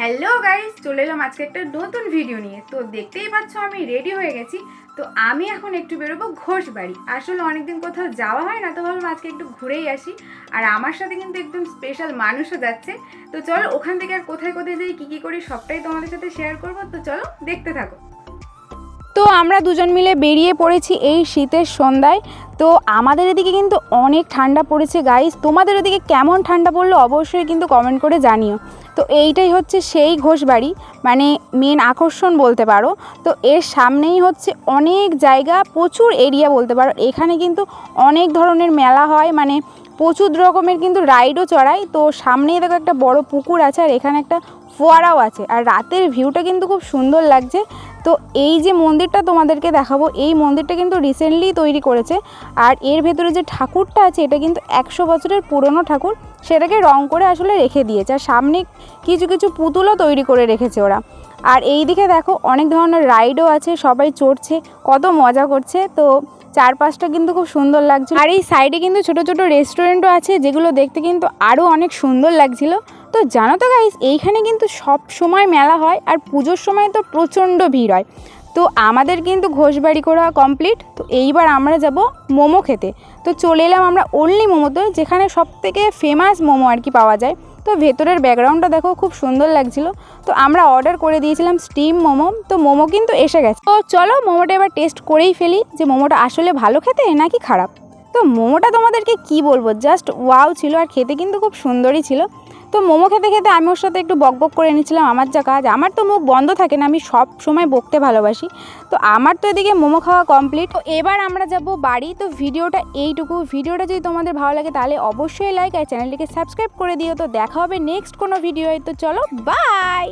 Hello guys চলে এলাম আজকে একটা নতুন ভিডিও নিয়ে। তো দেখতেই পাচ্ছ, আমি রেডি হয়ে গেছি। তো আমি এখন একটু বেরোবো ঘোষ বাড়ি আসলে অনেকদিন কোথাও যাওয়া হয় না, তো ভাবলাম আজকে একটু ঘুরেই আসি। আর আমার সাথে কিন্তু একদম স্পেশাল মানুষও যাচ্ছে। তো চলো, ওখান থেকে আর কোথায় কোথায় যাই, কী কী করি, সবটাই তোমাদের সাথে শেয়ার করব। তো চলো, দেখতে থাকো। তো আমরা দুজন মিলে বেরিয়ে পড়েছি এই শীতের সন্ধ্যায়। তো আমাদের এদিকে কিন্তু অনেক ঠান্ডা পড়েছে গাইস তোমাদের ওদিকে কেমন ঠান্ডা পড়ল অবশ্যই কিন্তু কমেন্ট করে জানিও। তো এইটাই হচ্ছে সেই ঘোষবাড়ি মানে মেন আকর্ষণ বলতে পারো। তো এর সামনেই হচ্ছে অনেক জায়গা, প্রচুর এরিয়া বলতে পারো। এখানে কিন্তু অনেক ধরনের মেলা হয় মানে প্রচুর রকমের কিন্তু রাইডও চড়ায়। তো সামনেই দেখো একটা বড় পুকুর আছে, আর এখানে একটা ফোয়ারাও আছে। আর রাতের ভিউটা কিন্তু খুব সুন্দর লাগছে। তো এই যে মন্দিরটা তোমাদেরকে দেখাবো, এই মন্দিরটা কিন্তু রিসেন্টলি তৈরি করেছে। আর এর ভেতরে যে ঠাকুরটা আছে, এটা কিন্তু একশো বছরের পুরনো ঠাকুর। সেটাকে রং করে আসলে রেখে দিয়েছে। আর সামনে কিছু কিছু পুতুলও তৈরি করে রেখেছে ওরা। আর এই দিকে দেখো, অনেক ধরনের রাইডও আছে, সবাই চড়ছে, কত মজা করছে। তো চারপাশটা কিন্তু খুব সুন্দর লাগছে আর এই সাইডে কিন্তু ছোট ছোট রেস্টুরেন্টও আছে, যেগুলো দেখতে কিন্তু আরও অনেক সুন্দর লাগছিল। তো জানো তো গাইস এইখানে কিন্তু সব সময় মেলা হয় আর পুজোর সময় তো প্রচণ্ড ভিড় হয়। তো আমাদের কিন্তু ঘোষবাড়ি করা কমপ্লিট তো এইবার আমরা যাব মোমো খেতে। তো চলে এলাম আমরা অনলি মোমোতে, যেখানে সব থেকে ফেমাস মোমো আর কি পাওয়া যায়। তো ভেতরের ব্যাকগ্রাউন্ডটা দেখো, খুব সুন্দর লাগছিল। তো আমরা অর্ডার করে দিয়েছিলাম স্টিম মোমো, তো মোমো কিন্তু এসে গেছে। তো চলো মোমোটা এবার টেস্ট করেই ফেলি যে মোমোটা আসলে ভালো খেতে নাকি খারাপ। তো মোমোটা তোমাদেরকে কি বলব? জাস্ট ওয়াও ছিল আর খেতে কিন্তু খুব সুন্দরই ছিল। তো মোমো খেতে খেতে আমি ওর সাথে একটু বকবক করে নিয়েছিলাম আমার যা কাজ, আমার তো মুখ বন্ধ থাকে না, আমি সব সময় বকতে ভালোবাসি। তো আমার তো এদিকে মোমো খাওয়া কমপ্লিট তো এবার আমরা যাব বাড়ি। তো ভিডিওটা এইটুকু। ভিডিওটা যদি তোমাদের ভালো লাগে তাহলে অবশ্যই লাইক আর চ্যানেলটিকে সাবস্ক্রাইব করে দিও। তো দেখা হবে নেক্সট কোনো ভিডিও তো চলো বাই